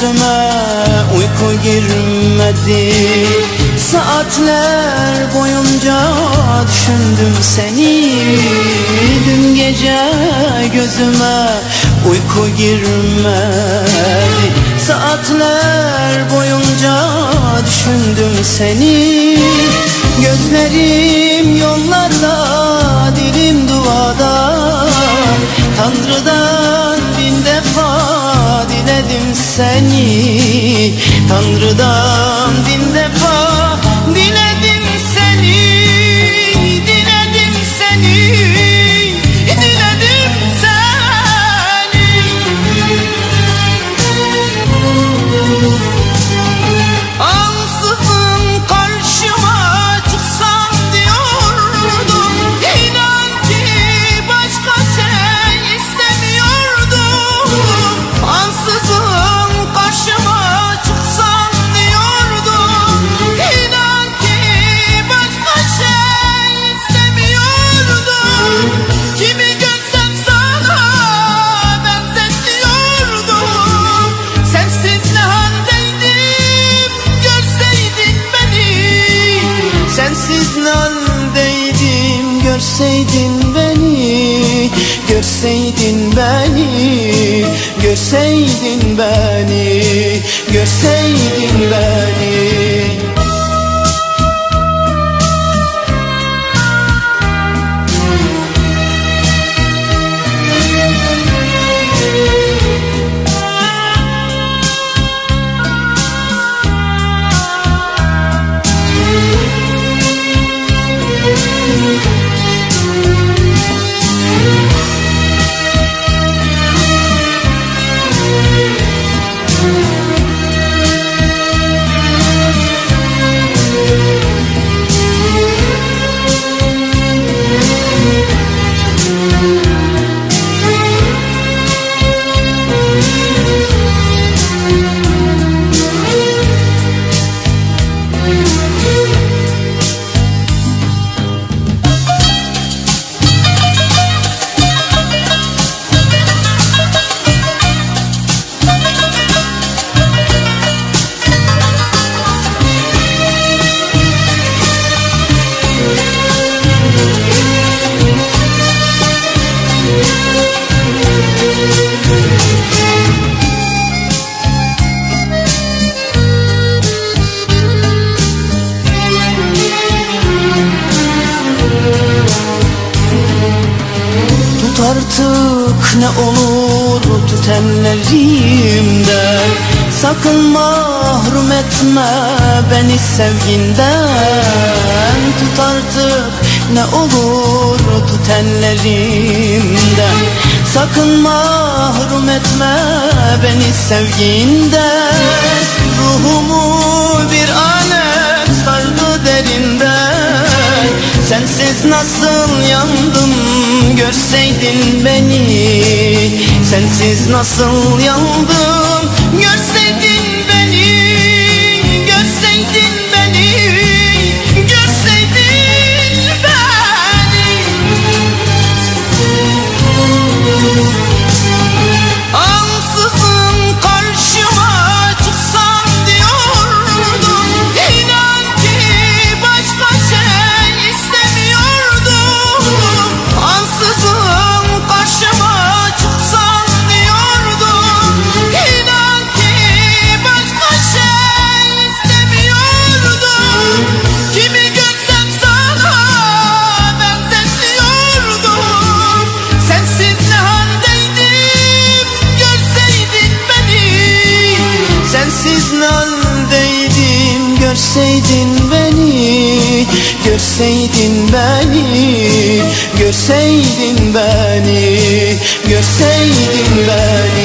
gözüme uyku girmedi. Saatler boyunca düşündüm seni. Dün gece gözüme uyku girmedi. Saatler boyunca düşündüm seni. Gözlerim seni Tanrı'dan bin defa görseydin beni Görseydin beni Görseydin beni Görseydin beni Tut artık ne olur tut ellerimden Sakın mahrum etme beni sevginden Tut artık ne olur tut ellerimden Sakın mahrum etme beni sevginden. Ruhumu bir alet sardı derinden. Sensiz nasıl yandım görseydin beni. Sensiz nasıl yandım Görseydin beni. Görseydin Haldeydim görseydin beni Görseydin beni Görseydin beni Görseydin beni